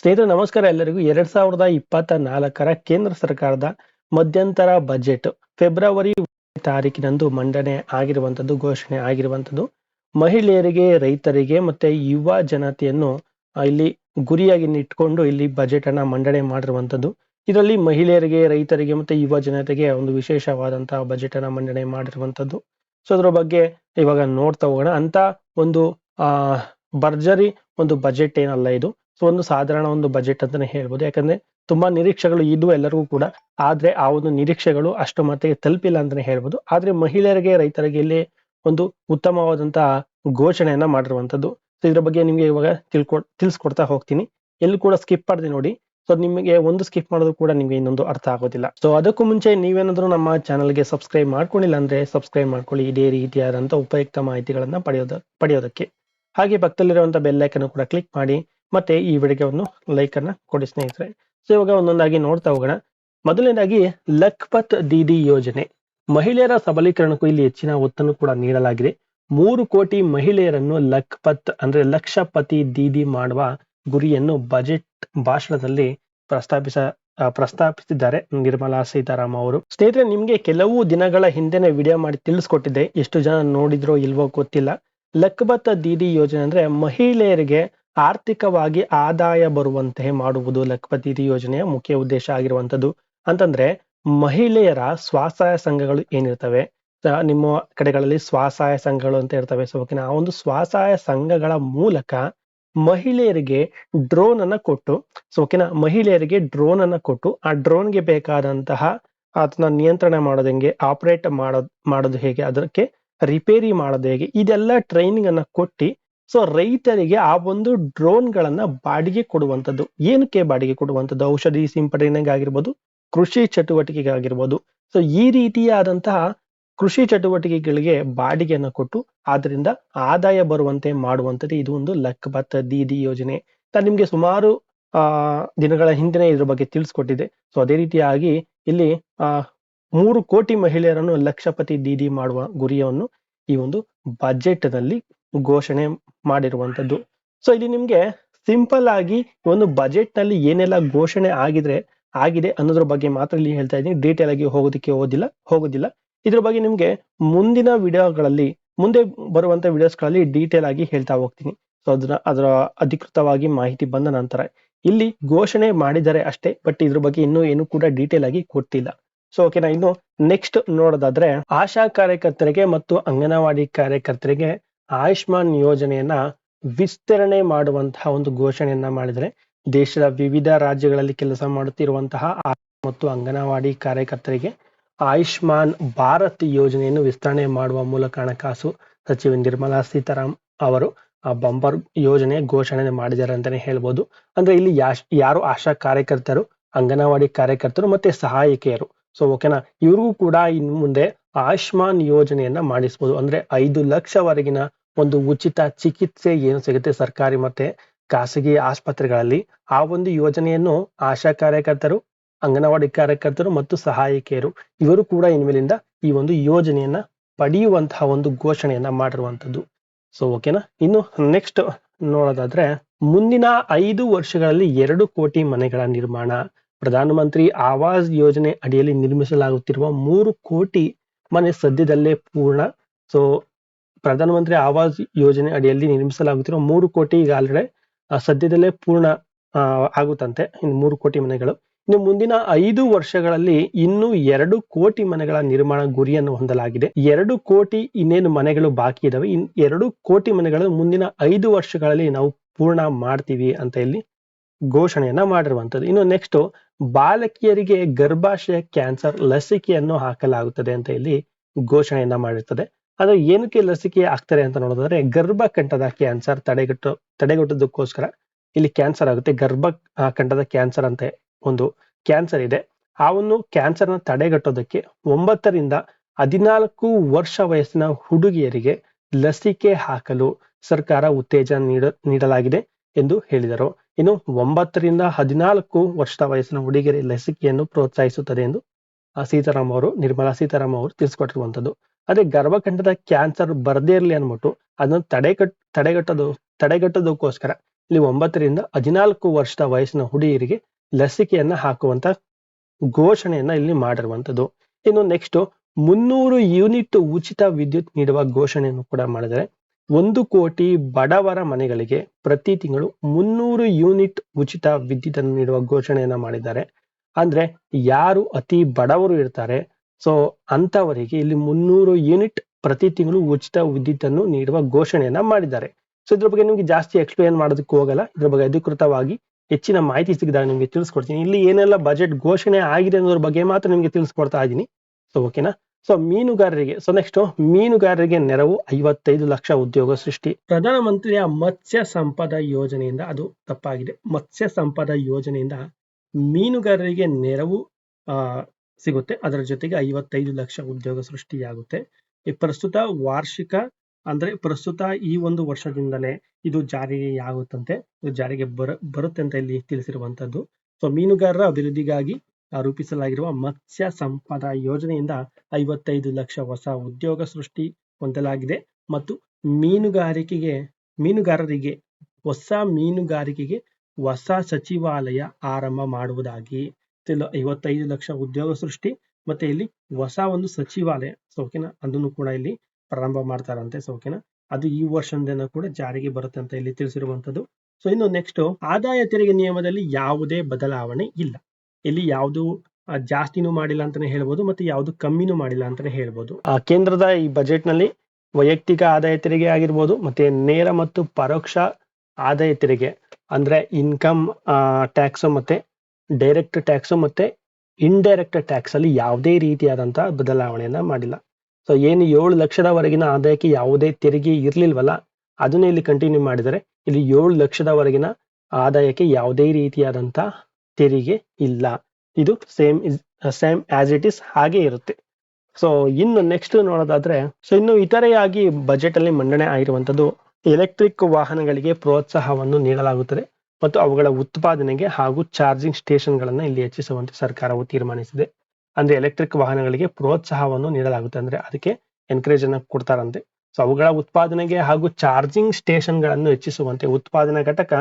ಸ್ನೇಹಿತರೆ, ನಮಸ್ಕಾರ ಎಲ್ಲರಿಗೂ. ಎರಡ್ ಸಾವಿರದ ಇಪ್ಪತ್ತ ನಾಲ್ಕರ ಕೇಂದ್ರ ಸರ್ಕಾರದ ಮಧ್ಯಂತರ ಬಜೆಟ್ ಫೆಬ್ರವರಿ ತಾರೀಕಿನಂದು ಮಂಡನೆ ಆಗಿರುವಂತದ್ದು ಘೋಷಣೆ ಆಗಿರುವಂತದ್ದು ಮಹಿಳೆಯರಿಗೆ, ರೈತರಿಗೆ ಮತ್ತೆ ಯುವ ಜನತೆಯನ್ನು ಇಲ್ಲಿ ಗುರಿಯಾಗಿ ಇಟ್ಕೊಂಡು ಇಲ್ಲಿ ಬಜೆಟ್ ಅನ್ನ ಮಂಡನೆ ಮಾಡಿರುವಂತದ್ದು ಇದರಲ್ಲಿ ಮಹಿಳೆಯರಿಗೆ, ರೈತರಿಗೆ ಮತ್ತೆ ಯುವ ಜನತೆಗೆ ಒಂದು ವಿಶೇಷವಾದಂತಹ ಬಜೆಟ್ ಅನ್ನ ಮಂಡನೆ ಮಾಡಿರುವಂತದ್ದು ಸೊ, ಅದ್ರ ಬಗ್ಗೆ ಇವಾಗ ನೋಡ್ತಾ ಹೋಗೋಣ. ಅಂತ ಒಂದು, ಆ, ಭರ್ಜರಿ ಒಂದು ಬಜೆಟ್ ಏನಲ್ಲ ಇದು. ಸೊ ಒಂದು ಸಾಧಾರಣ ಒಂದು ಬಜೆಟ್ ಅಂತಾನೆ ಹೇಳ್ಬೋದು. ಯಾಕಂದ್ರೆ ತುಂಬಾ ನಿರೀಕ್ಷೆಗಳು ಇದ್ವು ಎಲ್ಲರಿಗೂ ಕೂಡ. ಆದ್ರೆ ಆ ಒಂದು ನಿರೀಕ್ಷೆಗಳು ಅಷ್ಟು ಮಟ್ಟಿಗೆ ತಲುಪಿಲ್ಲ ಅಂತಾನೆ ಹೇಳ್ಬೋದು. ಆದ್ರೆ ಮಹಿಳೆಯರಿಗೆ, ರೈತರಿಗೆ ಇಲ್ಲಿ ಒಂದು ಉತ್ತಮವಾದಂತಹ ಘೋಷಣೆಯನ್ನ ಮಾಡಿರುವಂತದ್ದು ಇದ್ರ ಬಗ್ಗೆ ನಿಮ್ಗೆ ಇವಾಗ ತಿಳ್ಕೊ, ತಿಳಿಸ್ಕೊಡ್ತಾ ಹೋಗ್ತೀನಿ. ಎಲ್ಲಿ ಕೂಡ ಸ್ಕಿಪ್ ಮಾಡಿದೆ ನೋಡಿ. ಸೊ ನಿಮಗೆ ಒಂದು ಸ್ಕಿಪ್ ಮಾಡೋದು ಕೂಡ ನಿಮ್ಗೆ ಇನ್ನೊಂದು ಅರ್ಥ ಆಗೋದಿಲ್ಲ. ಸೊ ಅದಕ್ಕೂ ಮುಂಚೆ ನೀವೇನಾದ್ರೂ ನಮ್ಮ ಚಾನಲ್ಗೆ ಸಬ್ಸ್ಕ್ರೈಬ್ ಮಾಡ್ಕೊಂಡಿಲ್ಲ ಅಂದ್ರೆ ಸಬ್ಸ್ಕ್ರೈಬ್ ಮಾಡ್ಕೊಳ್ಳಿ. ಇದೇ ರೀತಿಯಾದಂತ ಉಪಯುಕ್ತ ಮಾಹಿತಿಗಳನ್ನ ಪಡೆಯೋದ, ಪಡೆಯೋದಕ್ಕೆ. ಹಾಗೆ ಪಕ್ಕದಲ್ಲಿರುವಂತ ಬೆಲ್ ಐಕನ್ ಕೂಡ ಕ್ಲಿಕ್ ಮಾಡಿ. ಮತ್ತೆ ಈ ವಿಡಿಯೋವನ್ನು ಲೈಕ್ ಅನ್ನ ಕೊಡಿ ಸ್ನೇಹಿತರೆ. ಸೊ ಇವಾಗ ಒಂದೊಂದಾಗಿ ನೋಡ್ತಾ ಹೋಗೋಣ. ಮೊದಲನೇದಾಗಿ ಲಖ್ಪತ್ ದೀದಿ ಯೋಜನೆ. ಮಹಿಳೆಯರ ಸಬಲೀಕರಣಕ್ಕೂ ಇಲ್ಲಿ ಹೆಚ್ಚಿನ ಒತ್ತನ್ನು ಕೂಡ ನೀಡಲಾಗಿದೆ. ಮೂರು ಕೋಟಿ ಮಹಿಳೆಯರನ್ನು ಲಖ್ಪತ್ ಅಂದ್ರೆ ಲಕ್ಷಪತಿ ದೀದಿ ಮಾಡುವ ಗುರಿಯನ್ನು ಬಜೆಟ್ ಭಾಷಣದಲ್ಲಿ ಪ್ರಸ್ತಾಪಿಸ ಪ್ರಸ್ತಾಪಿಸಿದ್ದಾರೆ ನಿರ್ಮಲಾ ಸೀತಾರಾಮ ಅವರು. ಸ್ನೇಹಿತರೆ, ನಿಮ್ಗೆ ಕೆಲವು ದಿನಗಳ ಹಿಂದೆನೆ ವಿಡಿಯೋ ಮಾಡಿ ತಿಳಿಸ್ಕೊಟ್ಟಿದ್ದೆ. ಎಷ್ಟು ಜನ ನೋಡಿದ್ರೋ ಇಲ್ವೋ ಗೊತ್ತಿಲ್ಲ. ಲಖ್ಪತ್ ದೀದಿ ಯೋಜನೆ ಅಂದ್ರೆ ಮಹಿಳೆಯರಿಗೆ ಆರ್ಥಿಕವಾಗಿ ಆದಾಯ ಬರುವಂತೆ ಮಾಡುವುದು ಲಖಪತಿ ಯೋಜನೆಯ ಮುಖ್ಯ ಉದ್ದೇಶ ಆಗಿರುವಂಥದ್ದು. ಅಂತಂದ್ರೆ ಮಹಿಳೆಯರ ಸ್ವಸಹಾಯ ಸಂಘಗಳು ಏನಿರ್ತವೆ? ನಿಮ್ಮ ಕಡೆಗಳಲ್ಲಿ ಸ್ವಸಹಾಯ ಸಂಘಗಳು ಅಂತ ಇರ್ತವೆ. ಸೊ ಓಕೆನಾ ಆ ಒಂದು ಸ್ವಸಹಾಯ ಸಂಘಗಳ ಮೂಲಕ ಮಹಿಳೆಯರಿಗೆ ಡ್ರೋನ್ ಅನ್ನ ಕೊಟ್ಟು ಸೊ ಓಕೆನಾ ಮಹಿಳೆಯರಿಗೆ ಡ್ರೋನ್ ಅನ್ನ ಕೊಟ್ಟು, ಆ ಡ್ರೋನ್ಗೆ ಬೇಕಾದಂತಹ ಅದನ್ನ ನಿಯಂತ್ರಣ ಮಾಡೋದು ಹೆಂಗೆ ಆಪರೇಟ್ ಮಾಡೋದು ಮಾಡೋದು ಹೇಗೆ, ಅದಕ್ಕೆ ರಿಪೇರಿ ಮಾಡೋದು ಹೇಗೆ, ಇದೆಲ್ಲ ಟ್ರೈನಿಂಗ್ ಅನ್ನ ಕೊಟ್ಟು ಸೊ ರೈತರಿಗೆ ಆ ಒಂದು ಡ್ರೋನ್ ಗಳನ್ನ ಬಾಡಿಗೆ ಕೊಡುವಂತದ್ದು ಏನಕ್ಕೆ ಬಾಡಿಗೆ ಕೊಡುವಂತದ್ದು ಔಷಧಿ ಸಿಂಪಡಣೆಗಾಗಿರ್ಬೋದು ಕೃಷಿ ಚಟುವಟಿಕೆಗಾಗಿರ್ಬೋದು ಸೊ ಈ ರೀತಿಯಾದಂತಹ ಕೃಷಿ ಚಟುವಟಿಕೆಗಳಿಗೆ ಬಾಡಿಗೆಯನ್ನು ಕೊಟ್ಟು, ಆದ್ರಿಂದ ಆದಾಯ ಬರುವಂತೆ ಮಾಡುವಂತದ್ದು ಇದು ಒಂದು ಲಖ್ಪತ್ ದೀದಿ ಯೋಜನೆ. ನಾನು ನಿಮ್ಗೆ ಸುಮಾರು, ಆ, ದಿನಗಳ ಹಿಂದೆ ಇದ್ರ ಬಗ್ಗೆ ತಿಳಿಸ್ಕೊಟ್ಟಿದೆ ಸೊ ಅದೇ ರೀತಿಯಾಗಿ ಇಲ್ಲಿ, ಆ, ಮೂರು ಕೋಟಿ ಮಹಿಳೆಯರನ್ನು ಲಕ್ಷಪತಿ ದೀದಿ ಮಾಡುವ ಗುರಿಯನ್ನು ಈ ಒಂದು ಬಜೆಟ್ನಲ್ಲಿ ಘೋಷಣೆ ಮಾಡಿರುವಂತದ್ದು ಸೊ ಇಲ್ಲಿ ನಿಮ್ಗೆ ಸಿಂಪಲ್ ಆಗಿ ಒಂದು ಬಜೆಟ್ನಲ್ಲಿ ಏನೆಲ್ಲ ಘೋಷಣೆ ಆಗಿದ್ರೆ, ಆಗಿದೆ ಅನ್ನೋದ್ರ ಬಗ್ಗೆ ಮಾತ್ರ ಇಲ್ಲಿ ಹೇಳ್ತಾ ಇದ್ದೀನಿ. ಡೀಟೇಲ್ ಆಗಿ ಹೋಗೋದಕ್ಕೆ ಹೋದಿಲ್ಲ ಹೋಗೋದಿಲ್ಲ. ಇದ್ರ ಬಗ್ಗೆ ನಿಮ್ಗೆ ಮುಂದಿನ ವಿಡಿಯೋಗಳಲ್ಲಿ, ಮುಂದೆ ಬರುವಂತ ವಿಡಿಯೋಸ್ಗಳಲ್ಲಿ ಡೀಟೇಲ್ ಆಗಿ ಹೇಳ್ತಾ ಹೋಗ್ತೀನಿ. ಸೊ ಅದನ್ನ, ಅದರ ಅಧಿಕೃತವಾಗಿ ಮಾಹಿತಿ ಬಂದ ನಂತರ, ಇಲ್ಲಿ ಘೋಷಣೆ ಮಾಡಿದ್ದಾರೆ ಅಷ್ಟೇ ಬಟ್ ಇದ್ರ ಬಗ್ಗೆ ಇನ್ನೂ ಏನು ಕೂಡ ಡೀಟೇಲ್ ಆಗಿ ಕೊಟ್ಟಿಲ್ಲ. ಸೊ ಓಕೆನಾ ಇನ್ನು ನೆಕ್ಸ್ಟ್ ನೋಡೋದಾದ್ರೆ, ಆಶಾ ಕಾರ್ಯಕರ್ತರಿಗೆ ಮತ್ತು ಅಂಗನವಾಡಿ ಕಾರ್ಯಕರ್ತರಿಗೆ ಆಯುಷ್ಮಾನ್ ಯೋಜನೆಯನ್ನ ವಿಸ್ತರಣೆ ಮಾಡುವಂತಹ ಒಂದು ಘೋಷಣೆಯನ್ನ ಮಾಡಿದರೆ ದೇಶದ ವಿವಿಧ ರಾಜ್ಯಗಳಲ್ಲಿ ಕೆಲಸ ಮಾಡುತ್ತಿರುವಂತಹ ಮತ್ತು ಅಂಗನವಾಡಿ ಕಾರ್ಯಕರ್ತರಿಗೆ ಆಯುಷ್ಮಾನ್ ಭಾರತ್ ಯೋಜನೆಯನ್ನು ವಿಸ್ತರಣೆ ಮಾಡುವ ಮೂಲಕ ಹಣಕಾಸು ಸಚಿವೆ ನಿರ್ಮಲಾ ಸೀತಾರಾಮ್ ಅವರು ಆ ಬಂಬರ್ ಯೋಜನೆ ಘೋಷಣೆ ಮಾಡಿದ್ದಾರೆ ಅಂತಾನೆ ಹೇಳ್ಬೋದು. ಅಂದ್ರೆ ಇಲ್ಲಿ ಯಾರು ಆಶಾ ಕಾರ್ಯಕರ್ತರು, ಅಂಗನವಾಡಿ ಕಾರ್ಯಕರ್ತರು ಮತ್ತೆ ಸಹಾಯಕಿಯರು. ಸೊ ಓಕೆನಾ ಇವ್ರಿಗೂ ಕೂಡ ಇನ್ ಮುಂದೆ ಆಯುಷ್ಮಾನ್ ಯೋಜನೆಯನ್ನ ಮಾಡಿಸ್ಬೋದು. ಅಂದ್ರೆ ಐದು ಲಕ್ಷವರೆಗಿನ ಒಂದು ಉಚಿತ ಚಿಕಿತ್ಸೆ ಏನು ಸಿಗುತ್ತೆ ಸರ್ಕಾರಿ ಮತ್ತೆ ಖಾಸಗಿ ಆಸ್ಪತ್ರೆಗಳಲ್ಲಿ, ಆ ಒಂದು ಯೋಜನೆಯನ್ನು ಆಶಾ ಕಾರ್ಯಕರ್ತರು, ಅಂಗನವಾಡಿ ಕಾರ್ಯಕರ್ತರು ಮತ್ತು ಸಹಾಯಕಿಯರು ಇವರು ಕೂಡ ಇನ್ಮೇಲಿಂದ ಈ ಒಂದು ಯೋಜನೆಯನ್ನ ಪಡೆಯುವಂತಹ ಒಂದು ಘೋಷಣೆಯನ್ನ ಮಾಡಿರುವಂತದ್ದು ಸೊ ಓಕೆನಾ ಇನ್ನು ನೆಕ್ಸ್ಟ್ ನೋಡೋದಾದ್ರೆ, ಮುಂದಿನ ಐದು ವರ್ಷಗಳಲ್ಲಿ ಎರಡು ಕೋಟಿ ಮನೆಗಳ ನಿರ್ಮಾಣ. ಪ್ರಧಾನಮಂತ್ರಿ ಆವಾಸ್ ಯೋಜನೆ ಅಡಿಯಲ್ಲಿ ನಿರ್ಮಿಸಲಾಗುತ್ತಿರುವ ಮೂರು ಕೋಟಿ ಮನೆ ಸದ್ಯದಲ್ಲೇ ಪೂರ್ಣ. ಸೊ ಪ್ರಧಾನಮಂತ್ರಿ ಆವಾಸ್ ಯೋಜನೆ ಅಡಿಯಲ್ಲಿ ನಿರ್ಮಿಸಲಾಗುತ್ತಿರುವ ಮೂರು ಕೋಟಿ ಈಗ ಆಲ್ರೆಡಿ ಸದ್ಯದಲ್ಲೇ ಪೂರ್ಣ ಆಗುತ್ತಂತೆ. ಇನ್ನು ಮೂರು ಕೋಟಿ ಮನೆಗಳು. ಇನ್ನು ಮುಂದಿನ ಐದು ವರ್ಷಗಳಲ್ಲಿ ಇನ್ನು ಎರಡು ಕೋಟಿ ಮನೆಗಳ ನಿರ್ಮಾಣ ಗುರಿಯನ್ನು ಹೊಂದಲಾಗಿದೆ. ಎರಡು ಕೋಟಿ ಇನ್ನೇನು ಮನೆಗಳು ಬಾಕಿ ಇದಾವೆ. ಇನ್ ಎರಡು ಕೋಟಿ ಮನೆಗಳು ಮುಂದಿನ ಐದು ವರ್ಷಗಳಲ್ಲಿ ನಾವು ಪೂರ್ಣ ಮಾಡ್ತೀವಿ ಅಂತ ಇಲ್ಲಿ ಘೋಷಣೆಯನ್ನ ಮಾಡಿರುವಂತದ್ದು ಇನ್ನು ನೆಕ್ಸ್ಟ್ ಬಾಲಕಿಯರಿಗೆ ಗರ್ಭಾಶಯ ಕ್ಯಾನ್ಸರ್ ಲಸಿಕೆಯನ್ನು ಹಾಕಲಾಗುತ್ತದೆ ಅಂತ ಇಲ್ಲಿ ಘೋಷಣೆಯನ್ನ ಮಾಡಿರ್ತದೆ. ಆದ್ರೆ ಏನಕ್ಕೆ ಲಸಿಕೆ ಆಗ್ತಾರೆ ಅಂತ ನೋಡೋದಾದ್ರೆ, ಗರ್ಭಕಂಠದ ಕ್ಯಾನ್ಸರ್ ತಡೆಗಟ್ಟು, ತಡೆಗಟ್ಟೋದಕ್ಕೋಸ್ಕರ ಇಲ್ಲಿ ಕ್ಯಾನ್ಸರ್ ಆಗುತ್ತೆ. ಗರ್ಭ ಕಂಠದ ಕ್ಯಾನ್ಸರ್ ಅಂತ ಒಂದು ಕ್ಯಾನ್ಸರ್ ಇದೆ. ಆ ಒಂದು ಕ್ಯಾನ್ಸರ್ನ ತಡೆಗಟ್ಟೋದಕ್ಕೆ ಒಂಬತ್ತರಿಂದ ಹದಿನಾಲ್ಕು ವರ್ಷ ವಯಸ್ಸಿನ ಹುಡುಗಿಯರಿಗೆ ಲಸಿಕೆ ಹಾಕಲು ಸರ್ಕಾರ ಉತ್ತೇಜನ ನೀಡ, ನೀಡಲಾಗಿದೆ ಎಂದು ಹೇಳಿದರು. ಇನ್ನು ಒಂಬತ್ತರಿಂದ ಹದಿನಾಲ್ಕು ವರ್ಷದ ವಯಸ್ಸಿನ ಹುಡುಗಿಯರಿಗೆ ಲಸಿಕೆಯನ್ನು ಪ್ರೋತ್ಸಾಹಿಸುತ್ತದೆ ಎಂದು ಸೀತಾರಾಮ್ ಅವರು, ನಿರ್ಮಲಾ ಸೀತಾರಾಮ್ ಅವರು ತಿಳಿಸ್ಕೊಟ್ಟಿರುವಂತದ್ದು ಅದೇ ಗರ್ಭಕಂಠದ ಕ್ಯಾನ್ಸರ್ ಬರದೇ ಇರಲಿ ಅನ್ಬಿಟ್ಟು ಅದನ್ನ ತಡೆಗಟ್, ತಡೆಗಟ್ಟೋದು, ತಡೆಗಟ್ಟೋದಕ್ಕೋಸ್ಕರ ಇಲ್ಲಿ ಒಂಬತ್ತರಿಂದ ಹದಿನಾಲ್ಕು ವರ್ಷದ ವಯಸ್ಸಿನ ಹುಡುಗಿಯರಿಗೆ ಲಸಿಕೆಯನ್ನ ಹಾಕುವಂತ ಘೋಷಣೆಯನ್ನ ಇಲ್ಲಿ ಮಾಡಿರುವಂಥದ್ದು. ಇನ್ನು ನೆಕ್ಸ್ಟ್ ಮುನ್ನೂರು ಯೂನಿಟ್ ಉಚಿತ ವಿದ್ಯುತ್ ನೀಡುವ ಘೋಷಣೆಯನ್ನು ಕೂಡ ಮಾಡಿದರೆ ಒಂದು ಕೋಟಿ ಬಡವರ ಮನೆಗಳಿಗೆ ಪ್ರತಿ ತಿಂಗಳು ಮುನ್ನೂರು ಯೂನಿಟ್ ಉಚಿತ ವಿದ್ಯುತ್ ಅನ್ನು ನೀಡುವ ಘೋಷಣೆಯನ್ನ ಮಾಡಿದ್ದಾರೆ. ಅಂದ್ರೆ ಯಾರು ಅತಿ ಬಡವರು ಇರ್ತಾರೆ ಸೊ ಅಂತವರಿಗೆ ಇಲ್ಲಿ ಮುನ್ನೂರು ಯೂನಿಟ್ ಪ್ರತಿ ತಿಂಗಳು ಉಚಿತ ವಿದ್ಯುತ್ ಅನ್ನು ನೀಡುವ ಘೋಷಣೆಯನ್ನ ಮಾಡಿದ್ದಾರೆ. ಸೊ ಇದ್ರ ಬಗ್ಗೆ ನಿಮ್ಗೆ ಜಾಸ್ತಿ ಎಕ್ಸ್ಪ್ಲೇನ್ ಮಾಡೋದಕ್ಕೆ ಹೋಗಲ್ಲ. ಇದ್ರ ಬಗ್ಗೆ ಅಧಿಕೃತವಾಗಿ ಹೆಚ್ಚಿನ ಮಾಹಿತಿ ಸಿಗದಾಗ ನಿಮ್ಗೆ ತಿಳಿಸ್ಕೊಡ್ತೀನಿ. ಇಲ್ಲಿ ಏನೆಲ್ಲ ಬಜೆಟ್ ಘೋಷಣೆ ಆಗಿದೆ ಅನ್ನೋದ್ರ ಬಗ್ಗೆ ಮಾತ್ರ ನಿಮ್ಗೆ ತಿಳಿಸ್ಕೊಡ್ತಾ ಇದ್ದೀನಿ. ಸೊ ಓಕೆನಾ ಸೊ ಮೀನುಗಾರರಿಗೆ ಸೊ ನೆಕ್ಸ್ಟ್ ಮೀನುಗಾರರಿಗೆ ನೆರವು ಐವತ್ತೈದು ಲಕ್ಷ ಉದ್ಯೋಗ ಸೃಷ್ಟಿ. ಪ್ರಧಾನಮಂತ್ರಿಯ ಮತ್ಸ್ಯ ಸಂಪದ ಯೋಜನೆಯಿಂದ ಅದು ತಪ್ಪಾಗಿದೆ. ಮತ್ಸ್ಯ ಸಂಪದ ಯೋಜನೆಯಿಂದ ಮೀನುಗಾರರಿಗೆ ನೆರವು ಸಿಗುತ್ತೆ. ಅದರ ಜೊತೆಗೆ ಐವತ್ತೈದು ಲಕ್ಷ ಉದ್ಯೋಗ ಸೃಷ್ಟಿಯಾಗುತ್ತೆ. ಈ ಪ್ರಸ್ತುತ ವಾರ್ಷಿಕ ಅಂದ್ರೆ ಪ್ರಸ್ತುತ ಈ ಒಂದು ವರ್ಷದಿಂದಲೇ ಇದು ಜಾರಿಗೆ ಆಗುತ್ತಂತೆ ಇದು ಜಾರಿಗೆ ಬರ, ಬರುತ್ತೆ ಅಂತ ಇಲ್ಲಿ ತಿಳಿಸಿರುವಂತದ್ದು. ಸೊ ಮೀನುಗಾರರ ಅಭಿವೃದ್ಧಿಗಾಗಿ ರೂಪಿಸಲಾಗಿರುವ ಮತ್ಸ್ಯ ಸಂಪದ ಯೋಜನೆಯಿಂದ ಐವತ್ತೈದು ಲಕ್ಷ ಹೊಸ ಉದ್ಯೋಗ ಸೃಷ್ಟಿ ಹೊಂದಲಾಗಿದೆ. ಮತ್ತು ಮೀನುಗಾರಿಕೆಗೆ, ಮೀನುಗಾರರಿಗೆ, ಹೊಸ ಮೀನುಗಾರಿಕೆಗೆ ಹೊಸ ಸಚಿವಾಲಯ ಆರಂಭ ಮಾಡುವುದಾಗಿ ಇಲ್ಲಿ ಐವತ್ತೈದು ಲಕ್ಷ ಉದ್ಯೋಗ ಸೃಷ್ಟಿ ಮತ್ತೆ ಇಲ್ಲಿ ಹೊಸ ಒಂದು ಸಚಿವಾಲಯ ಸೌಕಿನ ಅದನ್ನು ಕೂಡ ಇಲ್ಲಿ ಪ್ರಾರಂಭ ಮಾಡ್ತಾರಂತೆ ಸೌಕಿನ ಅದು ಈ ವರ್ಷದಿಂದ ಕೂಡ ಜಾರಿಗೆ ಬರುತ್ತೆ ಅಂತ ಇಲ್ಲಿ ತಿಳಿಸಿರುವಂತದ್ದು ಸೊ ಇನ್ನು ನೆಕ್ಸ್ಟ್ ಆದಾಯ ತೆರಿಗೆ ನಿಯಮದಲ್ಲಿ ಯಾವುದೇ ಬದಲಾವಣೆ ಇಲ್ಲ. ಇಲ್ಲಿ ಯಾವುದು ಜಾಸ್ತಿನೂ ಮಾಡಿಲ್ಲ ಅಂತಾನೆ ಹೇಳ್ಬೋದು ಮತ್ತೆ ಯಾವುದು ಕಮ್ಮಿನೂ ಮಾಡಿಲ್ಲ ಅಂತಾನೆ ಹೇಳ್ಬೋದು. ಕೇಂದ್ರದ ಈ ಬಜೆಟ್ನಲ್ಲಿ ವೈಯಕ್ತಿಕ ಆದಾಯ ತೆರಿಗೆ ಆಗಿರ್ಬೋದು ಮತ್ತೆ ನೇರ ಮತ್ತು ಪರೋಕ್ಷ ಆದಾಯ ತೆರಿಗೆ ಅಂದ್ರೆ ಇನ್ಕಮ್ ಟ್ಯಾಕ್ಸ್ ಮತ್ತೆ ಡೈರೆಕ್ಟ್ ಟ್ಯಾಕ್ಸ್ ಮತ್ತೆ ಇಂಡೈರೆಕ್ಟ್ ಟ್ಯಾಕ್ಸ್ ಅಲ್ಲಿ ಯಾವುದೇ ರೀತಿಯಾದಂತಹ ಬದಲಾವಣೆಯನ್ನ ಮಾಡಿಲ್ಲ. ಸೊ ಏನು ಏಳು ಲಕ್ಷದವರೆಗಿನ ಆದಾಯಕ್ಕೆ ಯಾವುದೇ ತೆರಿಗೆ ಇರ್ಲಿಲ್ವಲ್ಲ, ಅದನ್ನ ಇಲ್ಲಿ ಕಂಟಿನ್ಯೂ ಮಾಡಿದರೆ ಇಲ್ಲಿ ಏಳು ಲಕ್ಷದವರೆಗಿನ ಆದಾಯಕ್ಕೆ ಯಾವುದೇ ರೀತಿಯಾದಂತ ತೆರಿಗೆ ಇಲ್ಲ. ಇದು same same as it is ಹಾಗೆ ಇರುತ್ತೆ. ಸೊ ಇನ್ನು ನೆಕ್ಸ್ಟ್ ನೋಡೋದಾದ್ರೆ ಸೊ ಇನ್ನು ಇತರೆಯಾಗಿ ಬಜೆಟ್ ಅಲ್ಲಿ ಮಂಡನೆ ಆಗಿರುವಂತದ್ದು ಎಲೆಕ್ಟ್ರಿಕ್ ವಾಹನಗಳಿಗೆ ಪ್ರೋತ್ಸಾಹವನ್ನು ನೀಡಲಾಗುತ್ತದೆ. ಮತ್ತು ಅವುಗಳ ಉತ್ಪಾದನೆಗೆ ಹಾಗೂ ಚಾರ್ಜಿಂಗ್ ಸ್ಟೇಷನ್ ಗಳನ್ನ ಇಲ್ಲಿ ಹೆಚ್ಚಿಸುವಂತೆ ಸರ್ಕಾರವು ತೀರ್ಮಾನಿಸಿದೆ. ಅಂದ್ರೆ ಎಲೆಕ್ಟ್ರಿಕ್ ವಾಹನಗಳಿಗೆ ಪ್ರೋತ್ಸಾಹವನ್ನು ನೀಡಲಾಗುತ್ತೆ. ಅಂದ್ರೆ ಅದಕ್ಕೆ ಎನ್ಕರೇಜ್ ಅನ್ನ ಕೊಡ್ತಾರಂತೆ. ಸೊ ಅವುಗಳ ಉತ್ಪಾದನೆಗೆ ಹಾಗೂ ಚಾರ್ಜಿಂಗ್ ಸ್ಟೇಷನ್ಗಳನ್ನು ಹೆಚ್ಚಿಸುವಂತೆ ಉತ್ಪಾದನಾ ಘಟಕ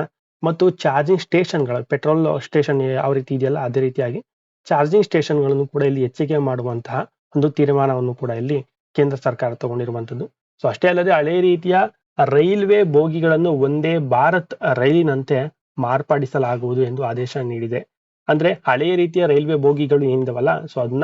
ಮತ್ತು ಚಾರ್ಜಿಂಗ್ ಸ್ಟೇಷನ್ಗಳು, ಪೆಟ್ರೋಲ್ ಸ್ಟೇಷನ್ ಯಾವ ರೀತಿ ಇದೆಯಲ್ಲ ಅದೇ ರೀತಿಯಾಗಿ ಚಾರ್ಜಿಂಗ್ ಸ್ಟೇಷನ್ಗಳನ್ನು ಕೂಡ ಇಲ್ಲಿ ಹೆಚ್ಚಿಗೆ ಮಾಡುವಂತಹ ಒಂದು ತೀರ್ಮಾನವನ್ನು ಕೂಡ ಇಲ್ಲಿ ಕೇಂದ್ರ ಸರ್ಕಾರ ತಗೊಂಡಿರುವಂತದ್ದು ಸೊ ಅಷ್ಟೇ ಅಲ್ಲದೆ ಹಳೆ ರೀತಿಯ ರೈಲ್ವೆ ಬೋಗಿಗಳನ್ನು ಒಂದೇ ಭಾರತ್ ರೈಲಿನಂತೆ ಮಾರ್ಪಡಿಸಲಾಗುವುದು ಎಂದು ಆದೇಶ ನೀಡಿದೆ. ಅಂದ್ರೆ ಹಳೆಯ ರೀತಿಯ ರೈಲ್ವೆ ಬೋಗಿಗಳು ಏನಿದಾವಲ್ಲ ಸೊ ಅದನ್ನ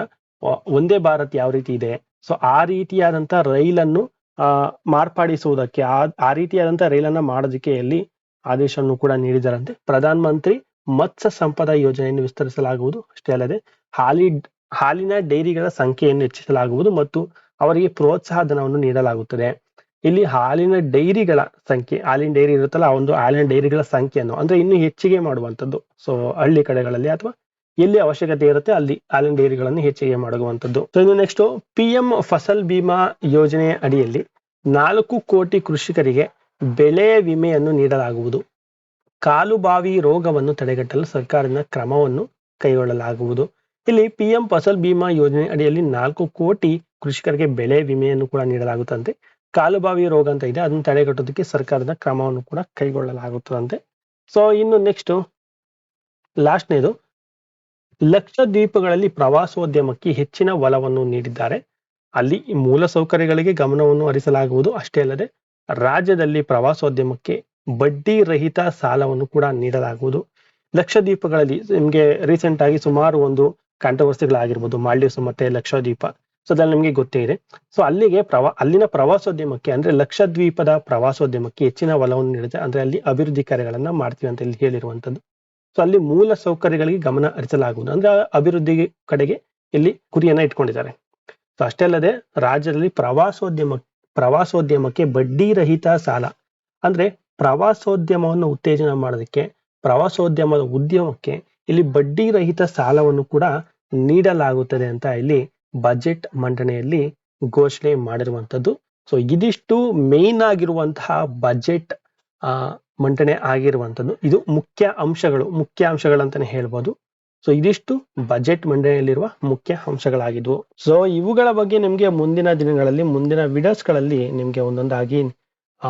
ಒಂದೇ ಭಾರತ್ ಯಾವ ರೀತಿ ಇದೆ? ಸೊ ಆ ರೀತಿಯಾದಂತ ರೈಲನ್ನು, ಆ, ಮಾರ್ಪಡಿಸುವುದಕ್ಕೆ, ಆ ಆ ರೀತಿಯಾದಂತ ರೈಲನ್ನ ಮಾಡೋದಕ್ಕೆ ಇಲ್ಲಿ ಆದೇಶವನ್ನು ಕೂಡ ನೀಡಿದರಂತೆ. ಪ್ರಧಾನ ಮಂತ್ರಿ ಮತ್ಸ್ಯ ಸಂಪದ ಯೋಜನೆಯನ್ನು ವಿಸ್ತರಿಸಲಾಗುವುದು ಅಷ್ಟೇ ಅಲ್ಲದೆ, ಹಾಲಿ, ಹಾಲಿನ ಡೈರಿಗಳ ಸಂಖ್ಯೆಯನ್ನು ಹೆಚ್ಚಿಸಲಾಗುವುದು ಮತ್ತು ಅವರಿಗೆ ಪ್ರೋತ್ಸಾಹ ಧನವನ್ನು ನೀಡಲಾಗುತ್ತದೆ. ಇಲ್ಲಿ ಹಾಲಿನ ಡೈರಿಗಳ ಸಂಖ್ಯೆ, ಹಾಲಿನ ಡೈರಿ ಇರುತ್ತಲ್ಲ, ಆ ಒಂದು ಹಾಲಿನ ಡೈರಿಗಳ ಸಂಖ್ಯೆಯನ್ನು, ಅಂದ್ರೆ ಇನ್ನು ಹೆಚ್ಚಿಗೆ ಮಾಡುವಂತದ್ದು ಸೊ ಹಳ್ಳಿ ಕಡೆಗಳಲ್ಲಿ ಅಥವಾ ಎಲ್ಲಿ ಅವಶ್ಯಕತೆ ಇರುತ್ತೆ, ಅಲ್ಲಿ ಹಾಲಿನ ಡೈರಿಗಳನ್ನು ಹೆಚ್ಚಿಗೆ ಮಾಡುವಂಥದ್ದು. ಸೊ ಇನ್ನು next P M Fasal Bima Yojana ಅಡಿಯಲ್ಲಿ ನಾಲ್ಕು ಕೋಟಿ ಕೃಷಿಕರಿಗೆ ಬೆಳೆ ವಿಮೆಯನ್ನು ನೀಡಲಾಗುವುದು. ಕಾಲುಬಾವಿ ರೋಗವನ್ನು ತಡೆಗಟ್ಟಲು ಸರ್ಕಾರದ ಕ್ರಮವನ್ನು ಕೈಗೊಳ್ಳಲಾಗುವುದು. ಇಲ್ಲಿ ಪಿ ಎಂ ಫಸಲ್ ಬಿಮಾ ಯೋಜನೆ ಅಡಿಯಲ್ಲಿ ನಾಲ್ಕು ಕೋಟಿ ಕೃಷಿಕರಿಗೆ ಬೆಳೆ ವಿಮೆಯನ್ನು ಕೂಡ ನೀಡಲಾಗುತ್ತಂತೆ. ಕಾಲುಬಾವಿ ರೋಗ ಅಂತ ಇದೆ, ಅದನ್ನ ತಡೆಗಟ್ಟೋದಕ್ಕೆ ಸರ್ಕಾರದ ಕ್ರಮವನ್ನು ಕೂಡ ಕೈಗೊಳ್ಳಲಾಗುತ್ತದಂತೆ. ಸೊ ಇನ್ನು ನೆಕ್ಸ್ಟ್ ಲಾಸ್ಟ್ನೇದು ಲಕ್ಷದ್ವೀಪಗಳಲ್ಲಿ ಪ್ರವಾಸೋದ್ಯಮಕ್ಕೆ ಹೆಚ್ಚಿನ ಒಲವನ್ನು ನೀಡಿದ್ದಾರೆ. ಅಲ್ಲಿ ಮೂಲ ಸೌಕರ್ಯಗಳಿಗೆ ಗಮನವನ್ನು ಹರಿಸಲಾಗುವುದು, ಅಷ್ಟೇ ಅಲ್ಲದೆ ರಾಜ್ಯದಲ್ಲಿ ಪ್ರವಾಸೋದ್ಯಮಕ್ಕೆ ಬಡ್ಡಿ ರಹಿತ ಸಾಲವನ್ನು ಕೂಡ ನೀಡಲಾಗುವುದು. ಲಕ್ಷದ್ವೀಪಗಳಲ್ಲಿ ನಿಮ್ಗೆ ರೀಸೆಂಟ್ ಆಗಿ ಸುಮಾರು ಒಂದು ಕಾಂಟ್ರವರ್ಸಿಗಳಾಗಿರ್ಬೋದು ಮಾಲ್ಡೀವ್ಸ್ ಮತ್ತೆ ಲಕ್ಷದ್ವೀಪ. ಸೊ ಅದ್ರಲ್ಲಿ ನಿಮ್ಗೆ ಗೊತ್ತೇ ಇದೆ. ಸೊ ಅಲ್ಲಿಗೆ ಪ್ರವಾ, ಅಲ್ಲಿನ ಪ್ರವಾಸೋದ್ಯಮಕ್ಕೆ ಅಂದ್ರೆ ಲಕ್ಷದ್ವೀಪದ ಪ್ರವಾಸೋದ್ಯಮಕ್ಕೆ ಹೆಚ್ಚಿನ ಒಲವನ್ನು ನೀಡುತ್ತೆ. ಅಂದ್ರೆ ಅಲ್ಲಿ ಅಭಿವೃದ್ಧಿ ಕಾರ್ಯಗಳನ್ನ ಮಾಡ್ತೀವಿ ಅಂತ ಇಲ್ಲಿ ಹೇಳಿರುವಂತದ್ದು. ಸೊ ಅಲ್ಲಿ ಮೂಲ ಸೌಕರ್ಯಗಳಿಗೆ ಗಮನ ಹರಿಸಲಾಗುವುದು. ಅಂದ್ರೆ ಅಭಿವೃದ್ಧಿ ಕಡೆಗೆ ಇಲ್ಲಿ ಗುರಿಯನ್ನ ಇಟ್ಕೊಂಡಿದ್ದಾರೆ. ಸೊ ಅಷ್ಟೇ ಅಲ್ಲದೆ ರಾಜ್ಯದಲ್ಲಿ ಪ್ರವಾಸೋದ್ಯಮ, ಪ್ರವಾಸೋದ್ಯಮಕ್ಕೆ ಬಡ್ಡಿ ರಹಿತ ಸಾಲ. ಅಂದ್ರೆ ಪ್ರವಾಸೋದ್ಯಮವನ್ನು ಉತ್ತೇಜನ ಮಾಡೋದಕ್ಕೆ, ಪ್ರವಾಸೋದ್ಯಮದ ಉದ್ಯಮಕ್ಕೆ ಇಲ್ಲಿ ಬಡ್ಡಿ ರಹಿತ ಸಾಲವನ್ನು ಕೂಡ ನೀಡಲಾಗುತ್ತದೆ ಅಂತ ಇಲ್ಲಿ ಬಜೆಟ್ ಮಂಡನೆಯಲ್ಲಿ ಘೋಷಣೆ ಮಾಡಿರುವಂಥದ್ದು. ಸೊ ಇದಿಷ್ಟು ಮೇನ್ ಆಗಿರುವಂತಹ ಬಜೆಟ್, ಆ, ಮಂಡನೆ ಆಗಿರುವಂತದ್ದು ಇದು ಮುಖ್ಯ ಅಂಶಗಳು, ಮುಖ್ಯ ಅಂಶಗಳಂತಾನೆ ಹೇಳ್ಬೋದು. ಸೊ ಇದಿಷ್ಟು ಬಜೆಟ್ ಮಂಡನೆಯಲ್ಲಿರುವ ಮುಖ್ಯ ಅಂಶಗಳಾಗಿದ್ವು. ಸೊ ಇವುಗಳ ಬಗ್ಗೆ ನಿಮ್ಗೆ ಮುಂದಿನ ದಿನಗಳಲ್ಲಿ, ಮುಂದಿನ ವಿಡಿಯೋಸ್ಗಳಲ್ಲಿ ನಿಮ್ಗೆ ಒಂದೊಂದಾಗಿ, ಆ,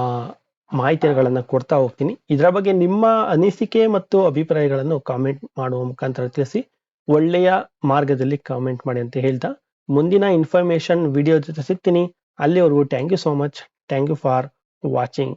ಮಾಹಿತಿಗಳನ್ನ ಕೊಡ್ತಾ ಹೋಗ್ತೀನಿ. ಇದರ ಬಗ್ಗೆ ನಿಮ್ಮ ಅನಿಸಿಕೆ ಮತ್ತು ಅಭಿಪ್ರಾಯಗಳನ್ನು ಕಾಮೆಂಟ್ ಮಾಡುವ ಮುಖಾಂತರ ತಿಳಿಸಿ, ಒಳ್ಳೆಯ ಮಾರ್ಗದಲ್ಲಿ ಕಾಮೆಂಟ್ ಮಾಡಿ ಅಂತ ಹೇಳ್ತಾ ಮುಂದಿನ ಇನ್ಫಾರ್ಮೇಶನ್ ವಿಡಿಯೋ ಜೊತೆ ಸಿಗ್ತೀನಿ ಅಲ್ಲಿವರೆಗೂ thank you so much thank you for watching